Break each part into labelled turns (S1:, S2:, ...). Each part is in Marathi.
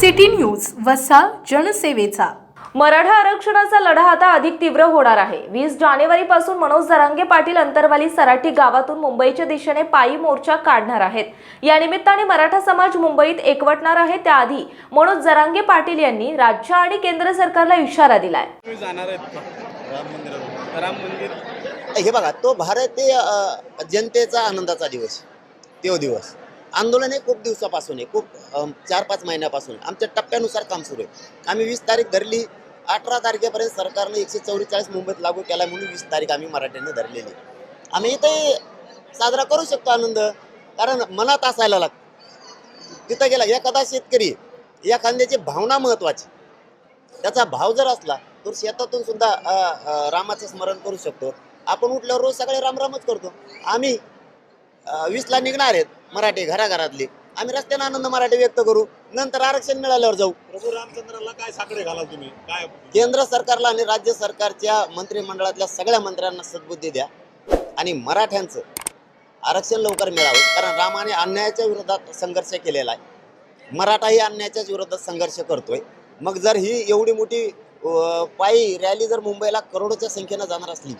S1: सिटी न्यूज वसा जनसेवेचा.
S2: मराठा आरक्षणाचा लढा आता अधिक तीव्र होणार आहे. वीस जानेवारीपासून मनोज जरांगे पाटील अंतरवाली सराठी गावातून मुंबईच्या दिशेने पायी मोर्चा काढणार आहेत. या निमित्ताने मराठा समाज मुंबईत एकवटणार आहे. त्याआधी मनोज जरांगे पाटील यांनी राज्य आणि केंद्र सरकारला इशारा दिलाय.
S3: हे बघा तो भारतीय जनतेचा आनंदाचा दिवस. तो दिवस. आंदोलन हे खूप दिवसापासून आहे खूप चार पाच महिन्यापासून आमच्या टप्प्यानुसार काम सुरू आहे. आम्ही वीस तारीख धरली अठरा तारखेपर्यंत सरकारने एकशे चौवेचाळीस मुंबईत लागू केला म्हणून वीस तारीख आम्ही मराठ्यांनी धरलेली आम्ही इथे साजरा करू शकतो आनंद कारण मनात असायला लागतं तिथं गेला एखादा शेतकरी या कांद्याची भावना महत्वाची. त्याचा भाव जर असला तर शेतातून सुद्धा रामाचं स्मरण करू शकतो. आपण उठल्यावर रोज सकाळी रामरामच करतो. आम्ही वीसला निघणार आहेत मराठी घराघरातली. आम्ही रस्त्याने आनंद मराठी व्यक्त करू. नंतर आरक्षण मिळाल्यावर जाऊ.
S4: प्रभू रामचंद्राला काय साकडे घाला तुम्ही? काय?
S3: केंद्र सरकारला आणि राज्य सरकारच्या मंत्रिमंडळातल्या सगळ्या मंत्र्यांना सद्बुद्धी द्या. आणि मराठ्यांचं आरक्षण लवकर मिळावं. कारण रामाने अन्यायाच्या विरोधात संघर्ष केलेला आहे. मराठाही अन्यायाच्याच विरोधात संघर्ष करतोय. मग जर ही एवढी मोठी पायी रॅली जर मुंबईला करोडोच्या संख्येनं जाणार असली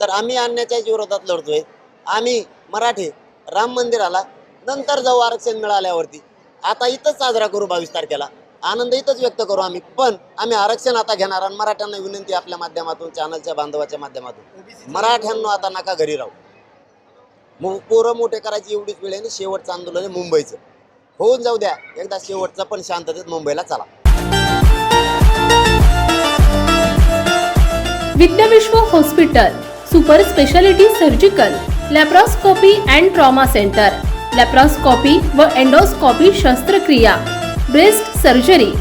S3: तर आम्ही अन्यायाच्या विरोधात लढतोय. आम्ही मराठी राम मंदिर आला नंतर जाऊ आरक्षण मिळाल्यावरती. आता इथंच साजरा करू बावीस तारखेला. आनंद इथंच व्यक्त करू आम्ही. पण आम्ही आरक्षण आता घेणार आणि मराठ्यांना विनंती आपल्या माध्यमातून चॅनलच्या बांधवाच्या माध्यमातून. मराठ्यांना आता नका घरी राहू. मग पोरं मोठे करायची एवढीच वेळ आहे ना शेवटचं आंदोलन आहे मुंबईचं. होऊन जाऊ द्या. एकदा शेवटचं पण शांततेत मुंबईला चला.
S5: Vidyavishwa hospital super speciality surgical. Laparoscopy and trauma centre laparoscopy व एंडोस्कोपी शस्त्रक्रिया ब्रेस्ट सर्जरी